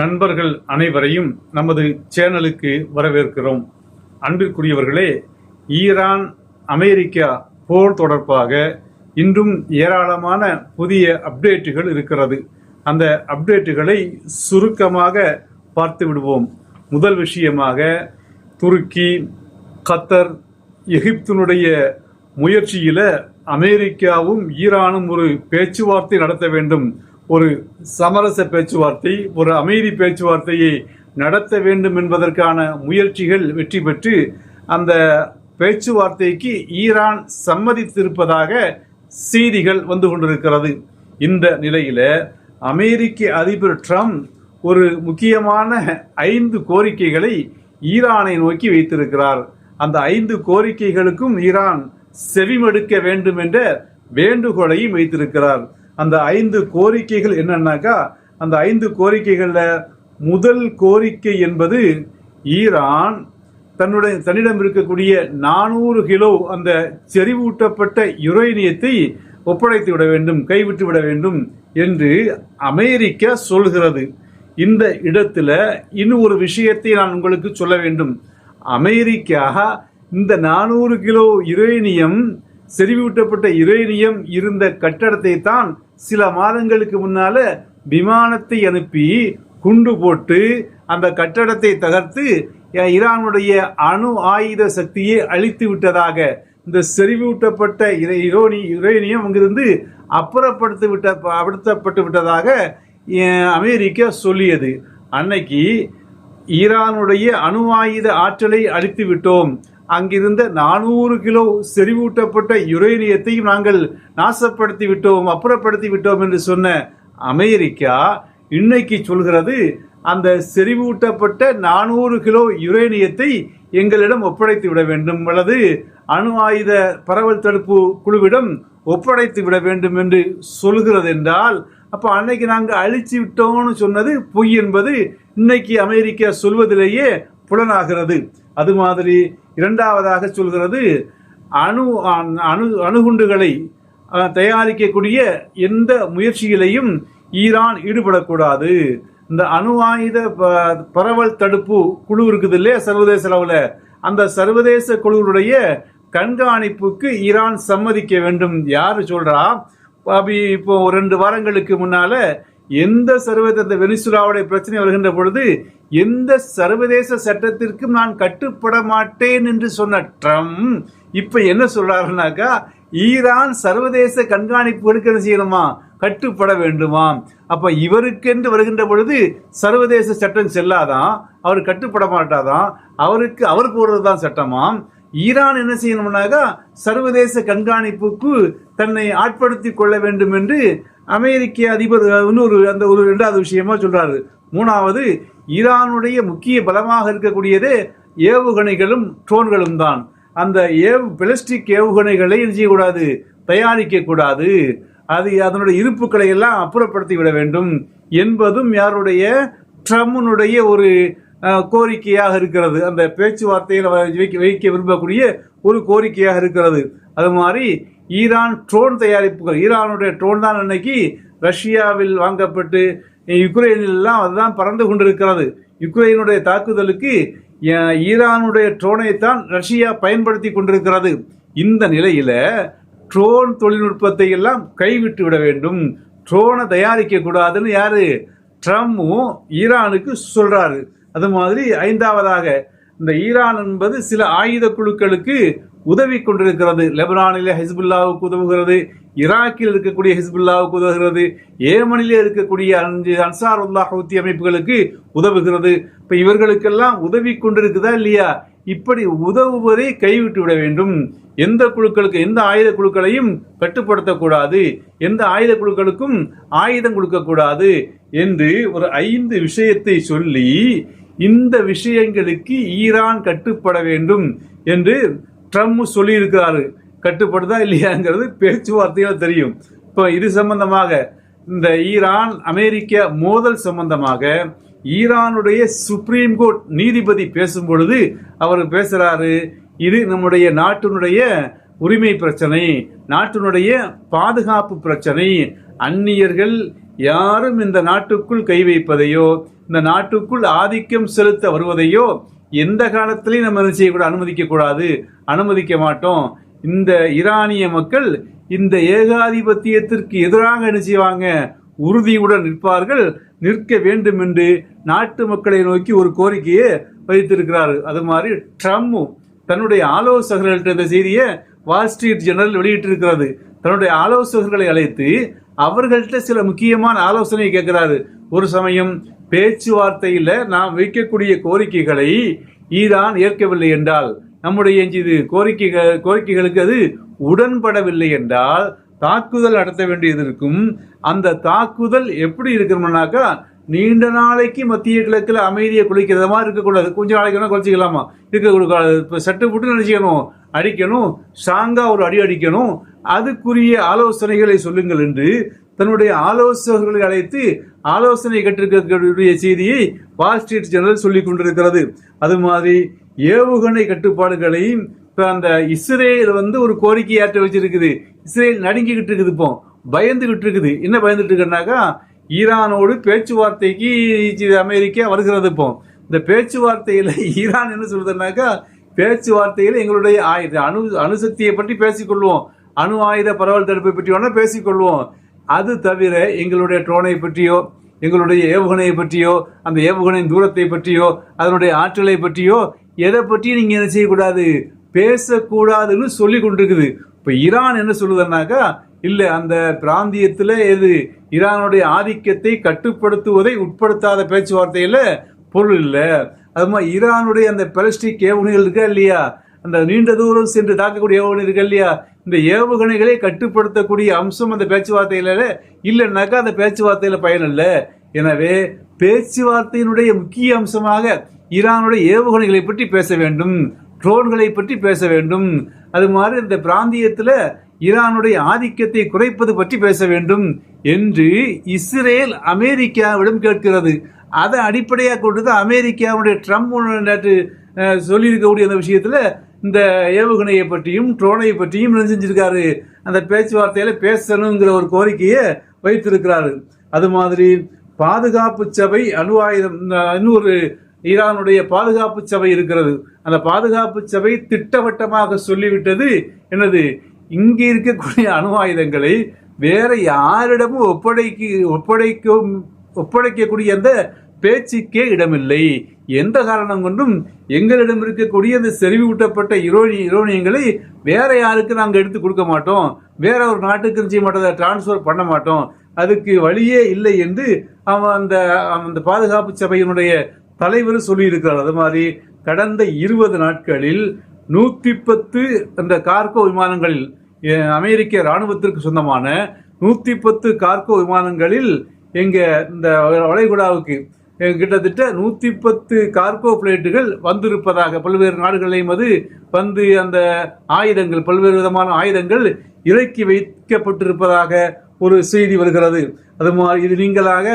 நண்பர்கள் அனைவரையும் நமது சேனலுக்கு வரவேற்கிறோம். அன்பிற்குரியவர்களே ஈரான் அமெரிக்கா போர் தொடர்பாக இன்றும் ஏராளமான புதிய அப்டேட்டுகள் இருக்கிறது. அந்த அப்டேட்டுகளை சுருக்கமாக பார்த்து விடுவோம். முதல் விஷயமாக துருக்கி கத்தர் எகிப்தினுடைய முயற்சியில் அமெரிக்காவும் ஈரானும் ஒரு பேச்சுவார்த்தை நடத்த வேண்டும். ஒரு சமரச பேச்சுவார்த்தை ஒரு அமைதி பேச்சுவார்த்தையை நடத்த வேண்டும் என்பதற்கான முயற்சிகள் வெற்றி பெற்று அந்த பேச்சுவார்த்தைக்கு ஈரான் சம்மதித்திருப்பதாக செய்திகள் வந்து கொண்டிருக்கிறது. இந்த நிலையில் அமெரிக்க அதிபர் ட்ரம்ப் ஒரு முக்கியமான ஐந்து கோரிக்கைகளை ஈரானை நோக்கி வைத்திருக்கிறார். அந்த ஐந்து கோரிக்கைகளுக்கும் ஈரான் செவிமடுக்க வேண்டும் என்ற வேண்டுகோளையும் வைத்திருக்கிறார். அந்த ஐந்து கோரிக்கைகள் என்னன்னாக்கா அந்த ஐந்து கோரிக்கைகளில் முதல் கோரிக்கை என்பது ஈரான். தன்னுடைய தன்னிடம் இருக்கக்கூடிய நானூறு கிலோ அந்த செறிவூட்டப்பட்ட யுரேனியத்தை ஒப்படைத்து விட வேண்டும் கைவிட்டு விட வேண்டும் என்று அமெரிக்கா சொல்கிறது. இந்த இடத்துல இன்னும் ஒரு விஷயத்தை நான் உங்களுக்கு சொல்ல வேண்டும். அமெரிக்கா இந்த நானூறு கிலோ யுரேனியம் செறிவூட்டப்பட்ட யுரேனியம் இருந்த கட்டடத்தை தான் சில மாதங்களுக்கு முன்னால விமானத்தை அனுப்பி குண்டு போட்டு அந்த கட்டடத்தை தகர்த்து ஈரானுடைய அணு ஆயுத சக்தியை அழித்து விட்டதாக இந்த செறிவூட்டப்பட்ட இர- யுரேனியம் அங்கிருந்து அப்புறப்படுத்தி விட்ட அப்படுத்தப்பட்டு விட்டதாக அமெரிக்கா சொல்லியது. அன்னைக்கு ஈரானுடைய அணு ஆயுத ஆற்றலை அழித்து விட்டோம். அங்கிருந்த நானூறு கிலோ செறிவூட்டப்பட்ட யுரேனியத்தையும் நாங்கள் நாசப்படுத்தி விட்டோம் அப்புறப்படுத்தி விட்டோம் என்று சொன்ன அமெரிக்கா இன்னைக்கு சொல்கிறது அந்த செறிவூட்டப்பட்ட நானூறு கிலோ யுரேனியத்தை எங்களிடம் ஒப்படைத்து விட வேண்டும் அல்லது அணு ஆயுத பரவல் தடுப்பு குழுவிடம் ஒப்படைத்து விட வேண்டும் என்று சொல்கிறது என்றால் அப்போ அன்னைக்கு நாங்கள் அழிச்சு விட்டோம்னு சொன்னது பொய் என்பது இன்னைக்கு அமெரிக்கா சொல்வதிலேயே புலனாகிறது. அது மாதிரி இரண்டாவதாக சொல்கிறது அணு அணு அணுகுண்டுகளை தயாரிக்கக்கூடிய எந்த முயற்சியிலையும் ஈரான் ஈடுபடக்கூடாது. இந்த அணு ஆயுத ப- பரவல் தடுப்பு குழு இருக்குது இல்லையா சர்வதேச அளவில்? அந்த சர்வதேச குழுவுடைய கண்காணிப்புக்கு ஈரான் சம்மதிக்க வேண்டும். யார் சொல்கிறா அப்படி இப்போ ஒரு ரெண்டு வாரங்களுக்கு முன்னால் எந்த சர்வதேச வெனிசுலாவுடைய பிரச்சனை வருகின்ற பொழுது எந்த சர்வதேச சட்டத்திற்கும் நான் கட்டுப்பட மாட்டேன் என்று சொன்ன ட்ரம்ப் இப்ப என்ன சொல்றாருனாக்கா ஈரான் சர்வதேச கண்காணிப்புகளுக்கு என்ன செய்யணுமா? கட்டுப்பட வேண்டுமா? அப்ப இவருக்கென்று வருகின்ற பொழுது சர்வதேச சட்டம் செல்லாதான் அவர் கட்டுப்பட மாட்டாதான் அவருக்கு அவர் போடுறதுதான் சட்டமாம் ஈரான் என்ன செய்யணும்னாக்கா சர்வதேச கண்காணிப்புக்கு தன்னை ஆட்படுத்தி கொள்ள வேண்டும் என்று அமெரிக்க அதிபர் இன்னொரு அந்த ஒரு ரெண்டாவது விஷயமா சொல்றாரு. மூணாவது ஈரானுடைய முக்கிய பலமாக இருக்கக்கூடியதே ஏவுகணைகளும் ட்ரோன்களும் தான். அந்த ஏவு பிளாஸ்டிக் ஏவுகணைகளை என்ன செய்யக்கூடாது? தயாரிக்க கூடாது. அது அதனுடைய இருப்புக்களை எல்லாம் அப்புறப்படுத்தி விட வேண்டும் என்பதும் யாருடைய ட்ரம்னுடைய ஒரு கோரிக்கையாக இருக்கிறது. அந்த பேச்சுவார்த்தையில் வைக்க வைக்க விரும்பக்கூடிய ஒரு கோரிக்கையாக இருக்கிறது. அது மாதிரி ஈரான் ட்ரோன் தயாரிப்புகள் ஈரானுடைய ட்ரோன் தான் அன்னைக்கு ரஷ்யாவில் வாங்கப்பட்டு யுக்ரைனில் எல்லாம் அதுதான் பறந்து கொண்டிருக்கிறது. யுக்ரைனுடைய தாக்குதலுக்கு ஈரானுடைய ட்ரோனை தான் ரஷ்யா பயன்படுத்தி கொண்டிருக்கிறது. இந்த நிலையில் ட்ரோன் தொழில்நுட்பத்தை எல்லாம் கைவிட்டு விட வேண்டும். ட்ரோனை தயாரிக்க கூடாதுன்னு யாரு? ஈரானுக்கு சொல்கிறாரு அது மாதிரி ஐந்தாவதாக இந்த ஈரான் என்பது சில ஆயுத குழுக்களுக்கு உதவி கொண்டிருக்கிறது. லெபனானிலே ஹிஸ்புல்லாவுக்கு உதவுகிறது ஈராக்கில் இருக்கக்கூடிய ஹிஸ்புல்லாவுக்கு உதவுகிறது ஏமனிலே இருக்கக்கூடிய அஞ்சு அன்சார் உல்லா ஹவுத்தி அமைப்புகளுக்கு உதவுகிறது. இப்போ இவர்களுக்கெல்லாம் உதவி கொண்டிருக்குதா இல்லையா? இப்படி உதவுவதை கைவிட்டு விட வேண்டும். எந்த குழுக்களுக்கு எந்த ஆயுத குழுக்களையும் கட்டுப்படுத்தக்கூடாது. எந்த ஆயுத குழுக்களுக்கும் ஆயுதம் கொடுக்கக்கூடாது என்று ஒரு ஐந்து விஷயத்தை சொல்லி இந்த விஷயங்களுக்கு ஈரான் கட்டுப்பட வேண்டும் என்று ட்ரம்ப் சொல்லியிருக்கிறாரு. கட்டுப்படுதா இல்லையாங்கிறது பேச்சுவார்த்தையில் தெரியும். இப்போ இது சம்பந்தமாக இந்த ஈரான் அமெரிக்க மோதல் சம்பந்தமாக ஈரானுடைய சுப்ரீம் கோர்ட் நீதிபதி பேசும் பொழுது அவர் பேசுகிறாரு இது நம்முடைய நாட்டினுடைய உரிமை பிரச்சனை நாட்டினுடைய பாதுகாப்பு பிரச்சனை அந்நியர்கள் யாரும் இந்த நாட்டுக்குள் கை வைப்பதையோ இந்த நாட்டுக்குள் ஆதிக்கம் செலுத்த வருவதையோ எந்த காலத்திலையும் நம்ம என்ன செய்யக்கூடாது? அனுமதிக்க கூடாது. அனுமதிக்க மாட்டோம். இந்த ஈரானிய மக்கள் இந்த ஏகாதிபத்தியத்திற்கு எதிராக என்ன செய்வாங்க? உறுதியுடன் நிற்பார்கள். நிற்க வேண்டும் என்று நாட்டு மக்களை நோக்கி ஒரு கோரிக்கையை வைத்திருக்கிறார் அது மாதிரி ட்ரம்ப் தன்னுடைய ஆலோசகர்கள்ட்ட இந்த செய்தியை வால் ஸ்ட்ரீட் ஜெனரல் வெளியிட்டிருக்கிறது. தன்னுடைய ஆலோசகர்களை அழைத்து அவர்கள்ட்ட சில முக்கியமான ஆலோசனை கேட்கிறாரு. ஒரு சமயம் பேச்சுவார்த்தையில் நாம் வைக்கக்கூடிய கோரிக்கைகளை ஈரான் ஏற்கவில்லை என்றால் நம்முடைய இது கோரிக்கைகள் கோரிக்கைகளுக்கு அது உடன்படவில்லை என்றால் தாக்குதல் நடத்த வேண்டியது இருக்கும். அந்த தாக்குதல் எப்படி இருக்கணும்னாக்கா நீண்ட நாளைக்கு மத்திய கிழக்கில் அமைதியை குளிக்கிறத மாதிரி இருக்கக்கூடாது. கொஞ்சம் நாளைக்கு வேணா குறைச்சிக்கலாமா? இருக்கக்கூடாது. இப்போ சட்டு புட்டு நினைச்சிக்கணும். அடிக்கணும். ஸ்ட்ராங்காக ஒரு அடி அடிக்கணும். அதுக்குரிய ஆலோசனைகளை சொல்லுங்கள் என்று தன்னுடைய ஆலோசகர்களை அழைத்து ஆலோசனை கட்டிருக்கக்கூடிய செய்தியை வால் ஸ்ட்ரீட் ஜெனரல் சொல்லிக் கொண்டிருக்கிறது. அது மாதிரி ஏவுகணை கட்டுப்பாடுகளையும் இப்போ அந்த இஸ்ரேல் வந்து ஒரு கோரிக்கையாற்ற வச்சிருக்குது. இஸ்ரேல் நடுங்கிக்கிட்டு இருக்குது இப்போ. பயந்துகிட்டு இருக்குது. என்ன பயந்துட்டு இருக்குன்னாக்கா ஈரானோடு பேச்சுவார்த்தைக்கு அமெரிக்கா வருகிறது இப்போ. இந்த பேச்சுவார்த்தையில் ஈரான் என்ன சொல்றதுனாக்கா பேச்சுவார்த்தையில் எங்களுடைய ஆயுத அணு அணுசக்தியை பற்றி பேசிக்கொள்வோம். அணு ஆயுத பரவல் தடுப்பை பற்றி வேணா பேசிக்கொள்வோம். அது தவிர எங்களுடைய ட்ரோனை பற்றியோ எங்களுடைய ஏவுகணையை பற்றியோ அந்த ஏவுகணையின் தூரத்தை பற்றியோ அதனுடைய ஆற்றலை பற்றியோ எதை பற்றியும் நீங்கள் என்ன செய்யக்கூடாது? பேசக்கூடாதுன்னு சொல்லி கொண்டிருக்குது. இப்போ ஈரான் என்ன சொல்லுதுன்னாக்கா இல்லை அந்த பிராந்தியத்தில் எது? ஈரானுடைய ஆதிக்கத்தை கட்டுப்படுத்துவதை உட்படுத்தாத பேச்சுவார்த்தையில் பொருள் இல்லை. அது மாதிரி ஈரானுடைய அந்த பெலஸ்டிக் ஏவுகணைகள் இருக்கா இல்லையா? அந்த நீண்ட தூரம் சென்று தாக்கக்கூடிய ஏவுகணை இருக்கு இல்லையா? இந்த ஏவுகணைகளை கட்டுப்படுத்தக்கூடிய அம்சம் அந்த பேச்சுவார்த்தையில இல்லைன்னாக்கா அந்த பேச்சுவார்த்தையில பயன் இல்லை எனவே பேச்சுவார்த்தையினுடைய முக்கிய அம்சமாக ஈரானுடைய ஏவுகணைகளை பற்றி பேச வேண்டும் ட்ரோன்களை பற்றி பேச வேண்டும். அது மாதிரி இந்த பிராந்தியத்தில் ஈரானுடைய ஆதிக்கத்தை குறைப்பது பற்றி பேச வேண்டும் என்று இஸ்ரேல் அமெரிக்காவிடம் கேட்கிறது. அதை அடிப்படையாக கொண்டு தான் அமெரிக்காவுடைய ட்ரம்ப் நேற்று சொல்லியிருக்கக்கூடிய அந்த விஷயத்தில் இந்த ஏவுகணையை பற்றியும் ட்ரோனை பற்றியும் என்ன செஞ்சிருக்காரு அந்த பேச்சுவார்த்தையில் பேசணுங்கிற ஒரு கோரிக்கையை வைத்திருக்கிறாரு. அது மாதிரி பாதுகாப்பு சபை அணு ஆயுதம் இன்னொரு ஈரானுடைய பாதுகாப்பு சபை இருக்கிறது. அந்த பாதுகாப்பு சபை திட்டவட்டமாக சொல்லிவிட்டது என்னது? இங்கே இருக்கக்கூடிய அணு ஆயுதங்களை வேற யாரிடமும் ஒப்படைக்கு ஒப்படைக்கும் ஒப்படைக்கக்கூடிய அந்த பேச்சுக்கே இடமில்லை. எந்த காரணம் கொண்டும் எங்களிடம் இருக்கக்கூடிய அந்த செறிவூட்டப்பட்ட இரோனி இரோனியங்களை வேற யாருக்கு நாங்கள் எடுத்து கொடுக்க மாட்டோம். வேற ஒரு நாட்டுக்கு செய்ய மாட்டோம். அதை டிரான்ஸ்ஃபர் பண்ண மாட்டோம். அதுக்கு வழியே இல்லை என்று அவன் அந்த அந்த பாதுகாப்பு சபையினுடைய தலைவர் சொல்லியிருக்கிறார். அது மாதிரி கடந்த இருபது நாட்களில் நூற்றி பத்து அந்த கார்கோ விமானங்களில் அமெரிக்க இராணுவத்திற்கு சொந்தமான நூற்றி பத்து கார்கோ விமானங்களில் எங்கள் இந்த வளைகுடாவுக்கு கிட்டத்தட்ட நூற்றி பத்து கார்கோ பிளேட்டுகள் வந்திருப்பதாக பல்வேறு நாடுகளையும் அது வந்து அந்த ஆயுதங்கள் பல்வேறு விதமான ஆயுதங்கள் இறக்கி வைக்கப்பட்டிருப்பதாக ஒரு செய்தி வருகிறது. அது மாதிரி இது நீங்களாக